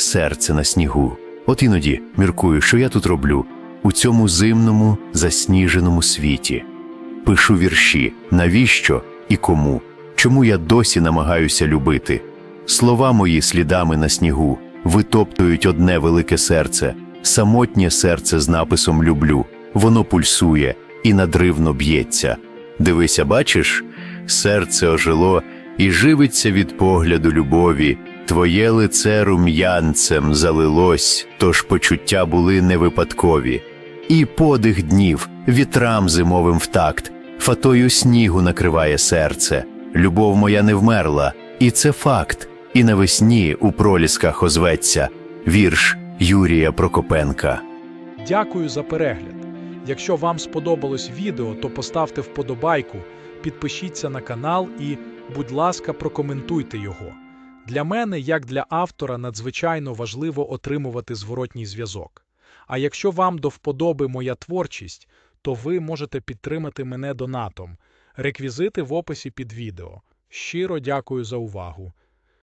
серце на снігу. От іноді міркую, що я тут роблю у цьому зимному засніженому світі. Пишу вірші, навіщо і кому, чому я досі намагаюся любити. Слова мої слідами на снігу витоптують одне велике серце, самотнє серце з написом люблю. Воно пульсує і надривно б'ється. Дивися, бачиш, серце ожило і живиться від погляду любові. Твоє лице рум'янцем залилось, тож почуття були не випадкові. І подих днів вітрам зимовим в такт, фатою снігу накриває серце. Любов моя не вмерла, і це факт. І навесні у пролісках озветься вірш Юрія Прокопенка. Дякую за перегляд. Якщо вам сподобалось відео, то поставте вподобайку, підпишіться на канал і, будь ласка, прокоментуйте його. Для мене, як для автора, надзвичайно важливо отримувати зворотній зв'язок. А якщо вам до вподоби моя творчість, то ви можете підтримати мене донатом. Реквізити в описі під відео. Щиро дякую за увагу.